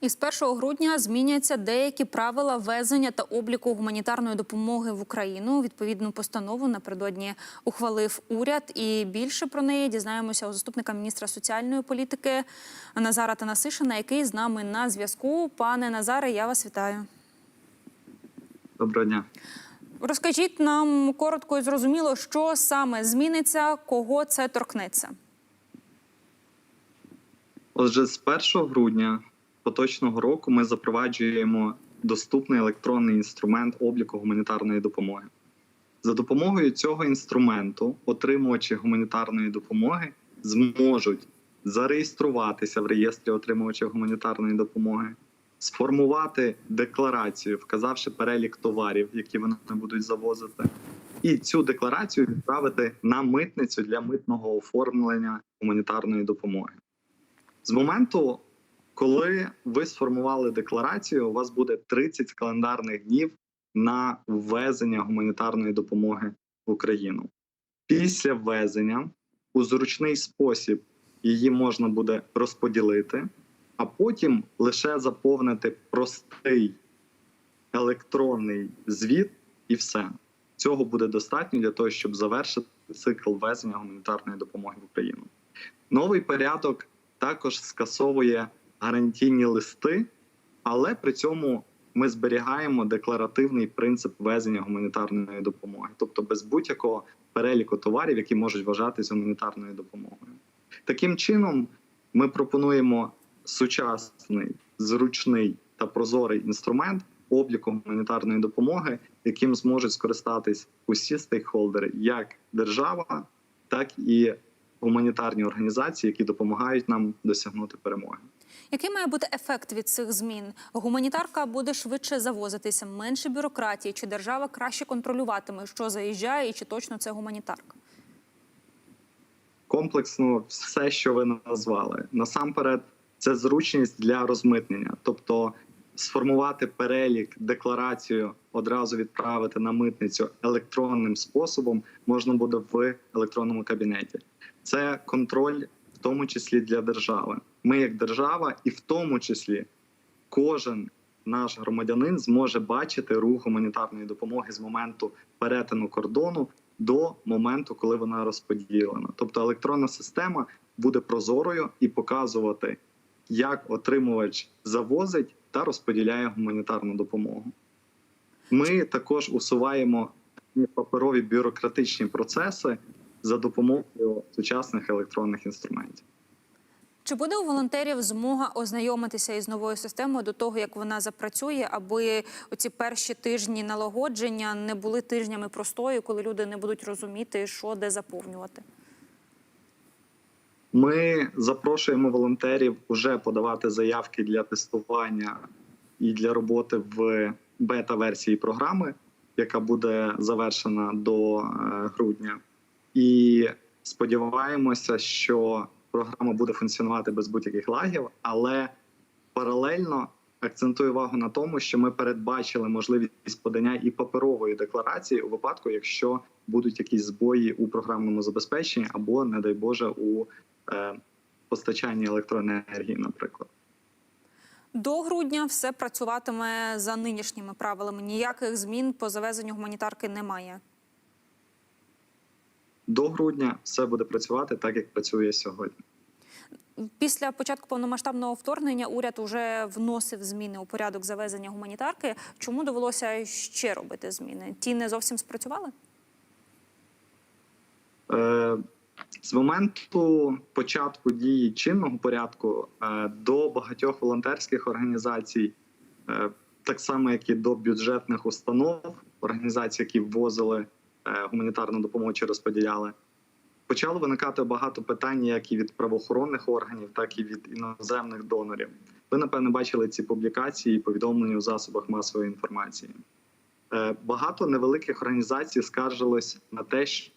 Із 1 грудня зміняться деякі правила ввезення та обліку гуманітарної допомоги в Україну. Відповідну постанову напередодні ухвалив уряд. І більше про неї дізнаємося у заступника міністра соціальної політики Назара Танасишина, який з нами на зв'язку. Пане Назаре, я вас вітаю. Доброго дня. Розкажіть нам коротко і зрозуміло, що саме зміниться, кого це торкнеться. Отже, з 1 грудня поточного року ми запроваджуємо доступний електронний інструмент обліку гуманітарної допомоги. За допомогою цього інструменту отримувачі гуманітарної допомоги зможуть зареєструватися в реєстрі отримувачів гуманітарної допомоги, сформувати декларацію, вказавши перелік товарів, які вони будуть завозити, і цю декларацію відправити на митницю для митного оформлення гуманітарної допомоги. З моменту, коли ви сформували декларацію, у вас буде 30 календарних днів на ввезення гуманітарної допомоги в Україну. Після ввезення у зручний спосіб її можна буде розподілити, а потім лише заповнити простий електронний звіт, і все. Цього буде достатньо для того, щоб завершити цикл ввезення гуманітарної допомоги в Україну. Новий порядок також скасовує гарантійні листи, але при цьому ми зберігаємо декларативний принцип ввезення гуманітарної допомоги, тобто без будь-якого переліку товарів, які можуть вважатися гуманітарною допомогою. Таким чином, ми пропонуємо сучасний, зручний та прозорий інструмент обліку гуманітарної допомоги, яким зможуть скористатись усі стейкхолдери, як держава, так і гуманітарні організації, які допомагають нам досягнути перемоги. Який має бути ефект від цих змін? Гуманітарка буде швидше завозитися, менше бюрократії, чи держава краще контролюватиме, що заїжджає, і чи точно це гуманітарка? Комплексно все, що ви назвали. Насамперед, це зручність для розмитнення, тобто сформувати перелік, декларацію, одразу відправити на митницю електронним способом можна буде в електронному кабінеті. Це контроль, тому числі для держави. Ми, як держава, і в тому числі кожен наш громадянин зможе бачити рух гуманітарної допомоги з моменту перетину кордону до моменту, коли вона розподілена. Тобто електронна система буде прозорою і показувати, як отримувач завозить та розподіляє гуманітарну допомогу. Ми також усуваємо паперові бюрократичні процеси за допомогою сучасних електронних інструментів. Чи буде у волонтерів змога ознайомитися із новою системою до того, як вона запрацює, аби оці перші тижні налагодження не були тижнями простою, коли люди не будуть розуміти, що де заповнювати? Ми запрошуємо волонтерів вже подавати заявки для тестування і для роботи в бета-версії програми, яка буде завершена до е, грудня. І сподіваємося, що програма буде функціонувати без будь-яких лагів, але паралельно акцентую увагу на тому, що ми передбачили можливість подання і паперової декларації у випадку, якщо будуть якісь збої у програмному забезпеченні або, не дай Боже, у е, постачанні електроенергії, наприклад. До грудня все працюватиме за нинішніми правилами. Ніяких змін по завезенню гуманітарки немає. До грудня все буде працювати так, як працює сьогодні. Після початку повномасштабного вторгнення уряд вже вносив зміни у порядок завезення гуманітарки. Чому довелося ще робити зміни? Ті не зовсім спрацювали? Е, з моменту початку дії чинного порядку е, до багатьох волонтерських організацій, е, так само як і до бюджетних установ, організацій, які ввозили гуманітарну допомогу чи розподіляли, почало виникати багато питань, як і від правоохоронних органів, так і від іноземних донорів. Ви напевно бачили ці публікації і повідомлення у засобах масової інформації. Е, Багато невеликих організацій скаржились на те, що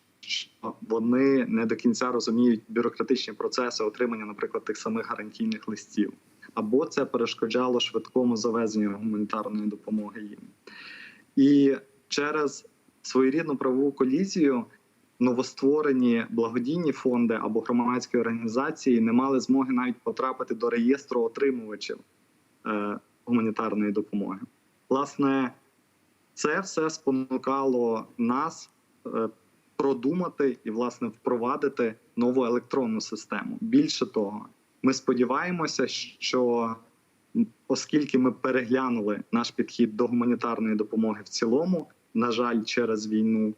вони не до кінця розуміють бюрократичні процеси отримання, наприклад, тих самих гарантійних листів, або це перешкоджало швидкому завезенню гуманітарної допомоги їм. І через своєрідну правову колізію новостворені благодійні фонди або громадські організації не мали змоги навіть потрапити до реєстру отримувачів. е, гуманітарної допомоги. Власне, це все спонукало нас е, продумати і власне впровадити нову електронну систему. Більше того, ми сподіваємося, що оскільки ми переглянули наш підхід до гуманітарної допомоги в цілому, на жаль, через війну,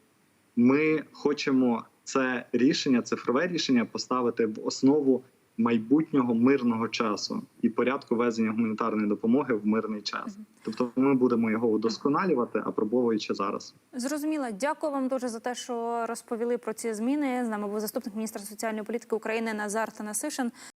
ми хочемо це рішення, цифрове рішення поставити в основу майбутнього мирного часу і порядку везення гуманітарної допомоги в мирний час. Тобто, ми будемо його удосконалювати, апробовуючи зараз. Зрозуміло. Дякую вам дуже за те, що розповіли про ці зміни. З нами був заступник міністра соціальної політики України Назар Танасишин.